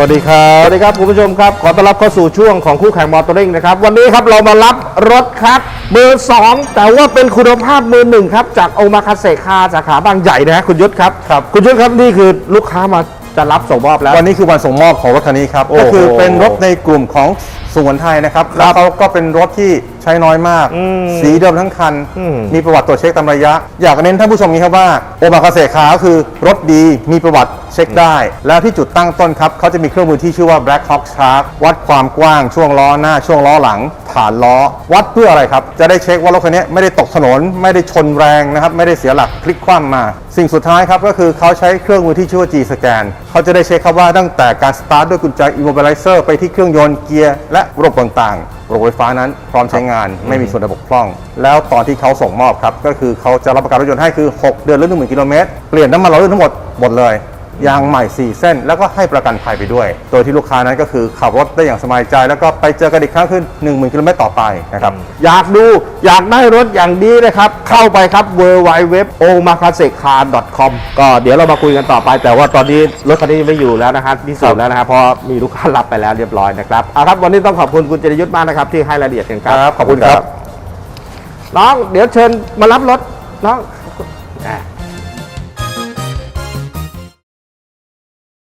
วัสดีครับ สวัสดีครับคุณผู้ชมครับ ขอต้อนรับเข้าสู่ช่วงของคู่แข่งมอเตอร์ริงนะครับ วันนี้ครับเรามารับรถครับมือสองแต่ว่าเป็นคุณภาพมือหนึ่งครับ จากโอมาคาเซคาสาขาบางใหญ่นะฮะคุณยุทธครับครับ คุณยุทธครับนี่คือลูกค้ามาจะรับส่งมอบแล้ว วันนี้คือวันส่งมอบของรถคันนี้ครับโอ้โหก็คือเป็นรถในกลุ่มของสวนไทยนะครับ แล้วเขาก็เป็นรถที่ใช้น้อยมาก อืมสีเดิมทั้งคัน อืม มีประวัติตรวจเช็คตามระยะ อยากเน้นท่านผู้ชมนี้ครับว่าโอมาคาเซคาก็คือรถดีมีประวัติเช็คได้ แล้วที่จุดตั้งต้นครับเขาจะมีเครื่องมือที่ชื่อว่า Black Hawk Shark วัดความกว้างช่วงล้อหน้าช่วงล้อหลัง ฐานล้อ วัดเพื่ออะไรครับ จะได้เช็คว่ารถคันนี้ไม่ได้ตกถนน ไม่ได้ชนแรงนะครับไม่ได้เสียหลักพลิกคว่ำมา สิ่งสุดท้ายครับก็คือเขาใช้เครื่องมือที่ชื่อว่า G scan เขาจะได้เช็คครับว่าตั้งแต่การสตาร์ทด้วยกุญแจ immobilizer ไปที่เครื่องยนต์เกียร์และระบบต่างๆ ระบบไฟฟ้านั้นพร้อมใช้งานไม่มีส่วนระบบพร่อง แล้วตอนที่เขาส่งมอบครับก็คือเขาจะรับประกันรถยนต์ให้คือ 6 เดือนหรือ1 0,000กิโลเมตรเปลี่ยนน้ำมันเราเรื่องทั้งหมดหมดเลย ยางใหม่ 4 เส้น แล้วก็ให้ประกันภัยไปด้วย โดยที่ลูกค้านั้นก็คือขับรถได้อย่างสบายใจ แล้วก็ไปเจอกันอีกครั้งคือ10,000กิโลเมตรต่อไปนะครับ อยากดูอยากได้รถอย่างดีนะครับ เข้าไปครับ w w w o m a k a s e k a r c o m ก็เดี๋ยวเรามาคุยกันต่อไป แต่ว่าตอนนี้รถคันนี้ไม่อยู่แล้วนะครับที่สุดแล้วนะครับเพราะมีลูกค้ารับไปแล้วเรียบร้อยนะครับเอาครับวันนี้ต้องขอบคุณคุณเจริยุทธ์มากนะครับที่ให้รายละเอียดกันครับครับขอบคุณครับน้องเดี๋ยวเชิญมารับรถน้อง